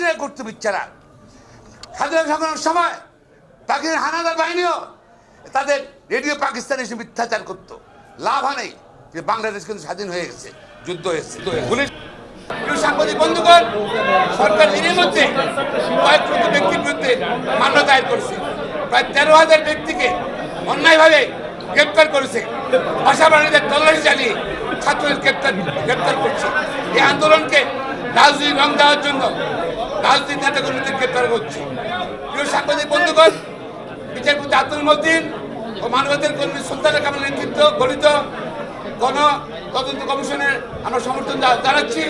স্বাধীনের করতে বিচ্ছারা স্বাধীনতা সংগ্রামের সময় পাকিস্তান হানাদার বাহিনীও তাদের রেডিও পাকিস্তানে এসে মিথ্যাচার করতো। লাভ নেই যে বাংলাদেশ কিন্তু স্বাধীন হয়ে গেছে যুদ্ধ হয়েছে পুলিশ সাংবাদিক বন্ধুগণ সরকার এর মধ্যে কয়েক ব্যক্তির বিরুদ্ধে মামলা দায়ের করেছে। প্রায় তেরো হাজার ব্যক্তিকে অন্যায়ভাবে গ্রেপ্তার করেছে। ভাষাবাণীদের তল্লাশি চালিয়ে ছাত্রদের গ্রেপ্তার গ্রেপ্তার করছে। এই আন্দোলনকে রাজনৈতিক রং দেওয়ার জন্য রাজনৈতিক নেতাকর্মীদের গ্রেপ্তার করছে। প্রিয় সাংবাদিক বন্ধুগণ, বিচারপতি আব্দুল মদ্দিন ও মানবাধিকার কর্মী সুলতানা কামাল নেতৃত্ব গঠিত গণ তদন্ত কমিশনের আমরা সমর্থন জানাচ্ছি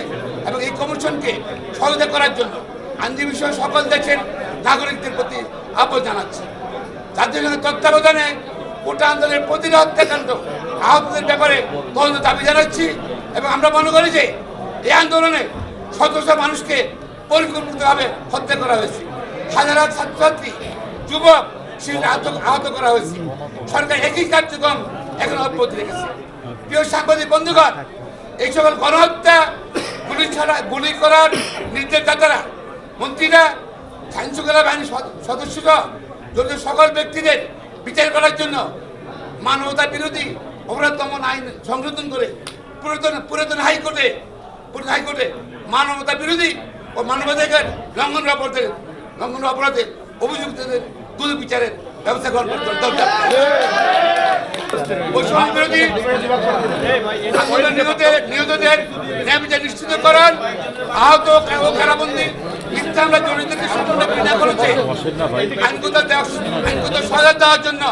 এবং এই কমিশনকে সহযোগিতা করার জন্য আইনজীবী সহ সকল দেশের নাগরিকদের প্রতি আহ্বান জানাচ্ছি। জাতীয় সঙ্গে তত্ত্বাবধানে কোটা আন্দোলনের প্রতিটা হত্যাকাণ্ড আহতদের ব্যাপারে তদন্ত দাবি জানাচ্ছি এবং আমরা মনে করি যে এই আন্দোলনে শত মানুষকে পরিকল্পিতভাবে হত্যা করা হয়েছে। হাজার ছাত্রছাত্রী, যুবক শিশুরা আহত করা হয়েছে। সরকার একই কার্যক্রম এখন অব্যাহত রেখেছে। প্রিয় সাংবাদিক বন্ধুগণ, এই সকল গণহত্যা, গুলি ছাড়া, গুলি করার নির্দেশদাতারা, মন্ত্রীরা আইনশৃঙ্খলা বাহিনীর সদ- সদস্যরা জড়িত সকল ব্যক্তিদের বিচার করার জন্য মানবতা বিরোধী অপরাধ দমন আইন সংশোধন করে পুরাতন পুরাতন হাইকোর্টে পুরাতন হাইকোর্টে মানবতা বিরোধী ও মানবাধিকার, লঙ্ঘন অপরাধের লঙ্ঘন অপরাধে অভিযুক্তদের দ্রুত বিচারের ব্যবস্থা গ্রহণ করতে দরকার। ন্যায় নিশ্চিত করার সহায়তা জন্য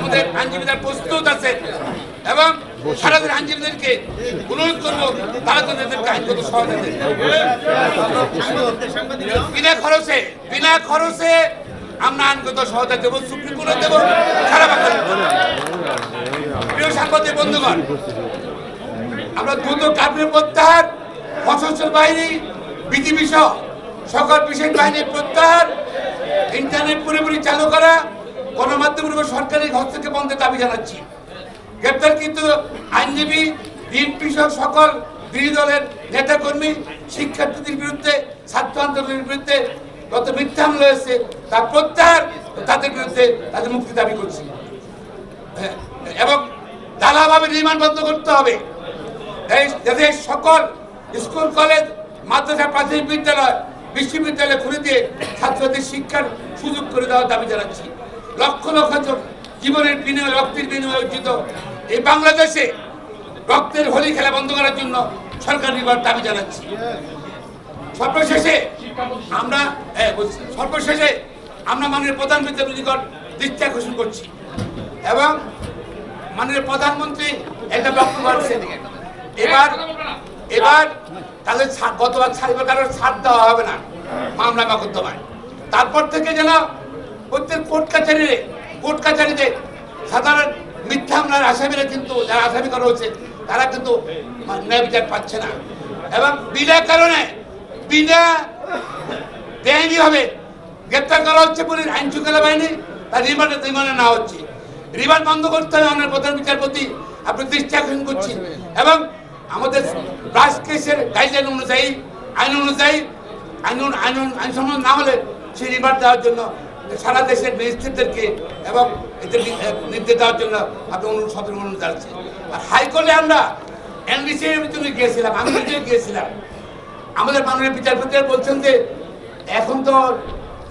আমাদের আইনজীবীরা প্রস্তুত আছে। এবং সারাদের আইনজীবীদেরকে অনুরোধ করব তারা তো আইনগত সহায়তা বিনা খরচে বিনা খরচে আমরা আইনগত সহায়তা দেবো সুপ্রিম কোর্টে দেবো সারা বাংলা প্রিয় সাংবাদিক বন্ধুগণ আমরা দ্রুত কাশ্মীর প্রত্যাহার সশস্ত্র বাহিনী বিজিবি সহ সকল বিশেষ বাহিনীর প্রত্যাহার ইন্টারনেট পুরোপুরি চালু করা গণমাধ্যমের উপর সরকারি হস্তক্ষেপ বন্ধের দাবি জানাচ্ছি। গ্রেপ্তার কিন্তু আইনজীবী বিএনপি সহ সকল বিরোধী দলের নেতাকর্মী শিক্ষার্থীদের বিরুদ্ধে ছাত্র আন্দোলনের বিরুদ্ধে কত মিথ্যা হামলা হয়েছে তার প্রত্যাহার তাদের বিরুদ্ধে তাদের মুক্তি দাবি করছি। হ্যাঁ, এবং দালাভাবে নির্মাণ বন্ধ করতে হবে। দেশের সকল স্কুল কলেজ মাদ্রাসা প্রাথমিক বিদ্যালয় বিশ্ববিদ্যালয় খুলে দিয়ে ছাত্রদের শিক্ষার সুযোগ করে দেওয়ার দাবি জানাচ্ছি। লক্ষ লক্ষ জীবনের বিনিময়ে, রক্তের বিনিময়ে অর্জিত এই বাংলাদেশে রক্তের হোলি খেলা বন্ধ করার জন্য সরকার নির্বার দাবি জানাচ্ছি। সর্বশেষে আমরা সর্বশেষে আমরা মাননীয় প্রধান নিকট দৃষ্টি আকর্ষণ করছি এবং মাননীয় প্রধানমন্ত্রী একটা বক্তব্য রাখছেন। এবার এবার তাদের গতবার ছাড়বে কারোর ছাড় দেওয়া হবে না, মামলা মকদ্দমায় তারপর থেকে যেন প্রত্যেক কোর্ট কাছারিতে কোর্ট কাছারিতে সাধারণ মিথ্যা হামলার আসামিরা কিন্তু, যারা আসামি করা হচ্ছে, তারা কিন্তু ন্যায় বিচার পাচ্ছে না। এবং বিনা কারণে, বিনা বেআইনি ভাবে গ্রেপ্তার করা হচ্ছে পুলিশ আইন শৃঙ্খলা বাহিনী তার রিমান্ডে রিমান্ডে না হচ্ছে। রিমান্ড বন্ধ করতে হবে আমাদের প্রধান বিচারপতি, আপনি দৃষ্টি আকর্ষণ করছি এবং আমাদের ব্রাশ কেসের গাইডলাইন অনুযায়ী, আইন অনুযায়ী, আইন আইন অনু- আইন সম্মত না হলে সেই রিমান্ড দেওয়ার জন্য সারা দেশের ম্যাজিস্ট্রেটদেরকে এবং এদের নির্দেশ দেওয়ার জন্য আপনি অনুরোধ সদর অনুরোধ জানাচ্ছি। আর হাইকোর্টে আমরা এর ভিতরে গিয়েছিলাম, আমি নিজে গিয়েছিলাম। আমাদের মাননীয় বিচারপতিরা বলছেন যে, এখন তো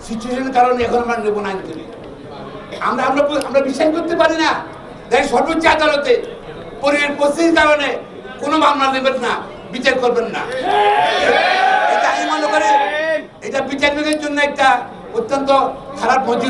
সিচুয়েশনের কারণে এখন আমরা নেব না আইনজীবী আমরা আমরা আমরা বিশ্বাস করতে পারি না দেখ সর্বোচ্চ আদালতে পরিবেশ পরিস্থিতির কারণে কোনো মামলা নেবেন না, বিচার করবেন না। এটা আমি মনে করি, এটা বিচার বিভাগের জন্য একটা অত্যন্ত খারাপ হবে